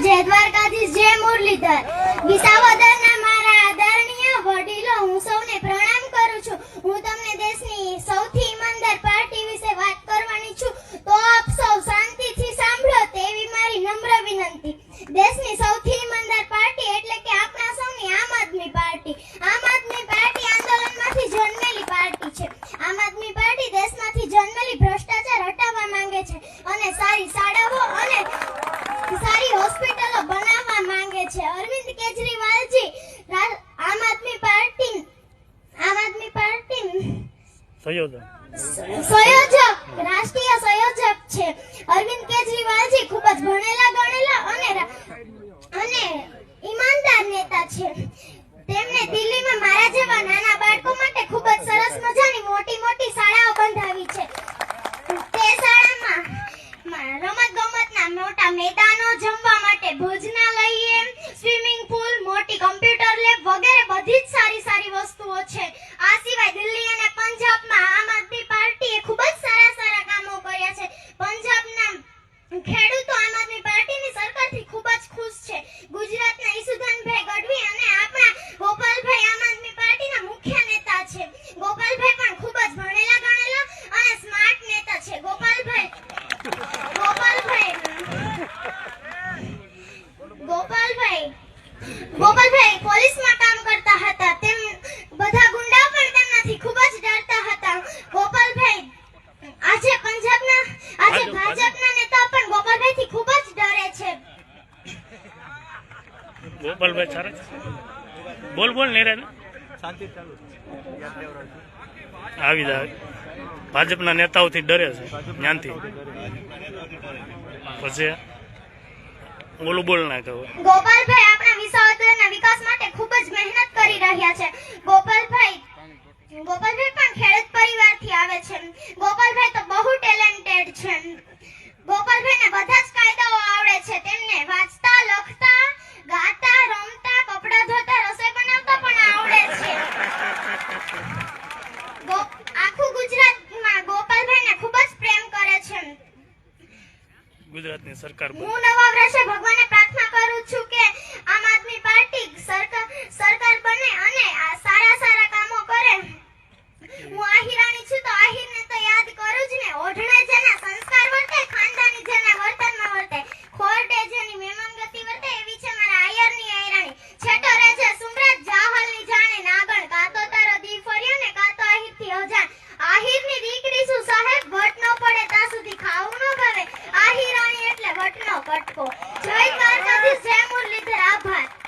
જય દ્વારકાધીશ જય મુરલીધર. વિસાવદરના મારા આદરણીય વડીલો હું સૌને પ્રણામ કરું છું હું તમને દેશની સૌથી ઈમાનદાર પાર્ટી વિશે વાત કરવાની છું તો આપ સૌ શાંતિથી સાંભળો તેવી મારી નમ્ર વિનંતી દેશની સૌથી ઈમાનદાર પાર્ટી એટલે કે આપણા સૌની આમ આદમી પાર્ટી આમ આદમી પાર્ટી આંદોલનમાંથી જન્મેલી પાર્ટી છે આમ આદમી પાર્ટી દેશમાંથી જન્મેલી ભ્રષ્ટાચાર હટાવવા માંગે છે અને સારી શાળાઓ અને સારી હોસ્પિટલો બનાવવા માંગે છે. અરવિંદ કેજરીવાલજી આમ આદમી પાર્ટી આમ આદમી પાર્ટી સંયોજક. સંયોજક રાષ્ટ્રીય સંયોજક છે. અરવિંદ કેજરીવાલજી ખૂબ જ ભણેલા ગણેલા અને અને ઈમાનદાર નેતા છે. તેમણે દિલ્હીમાં મારા જેવા નાના બાળકો માટે ખૂબ જ સરસ મજાની મોટી મોટી શાળાઓ બંધાવી છે. તે શાળામાં રમત ગમતના મોટા મેદાનો જમવા માટે ભોજનાલય swimming pool. ગોપાલભાઈ સારા. બોલ બોલ ને આવી જાય. ભાજપના નેતાઓથી ડરે છે જ્ઞાનથી પછી બોલું બોલ ના કહો. ગોપાલભાઈ આપણા વિસાવદરના વિકાસ માટે ખૂબ જ મહેનત કરી રહ્યા છે. ગોપાલભાઈ ગોપાલભાઈ પણ ખેડૂત પરિવારથી આવે છે. ગોપાલભાઈ તો બહુ ટેલેન્ટેડ છે. ગોપાલભાઈને બધા જ આખું ગુજરાતમાં ગોપાલભાઈને ખૂબ જ પ્રેમ કરે છે. ગુજરાતની સરકાર હું નવા વર્ષે કટકો જય દ્વારકાધીશ જય મુરલીધર આભાર.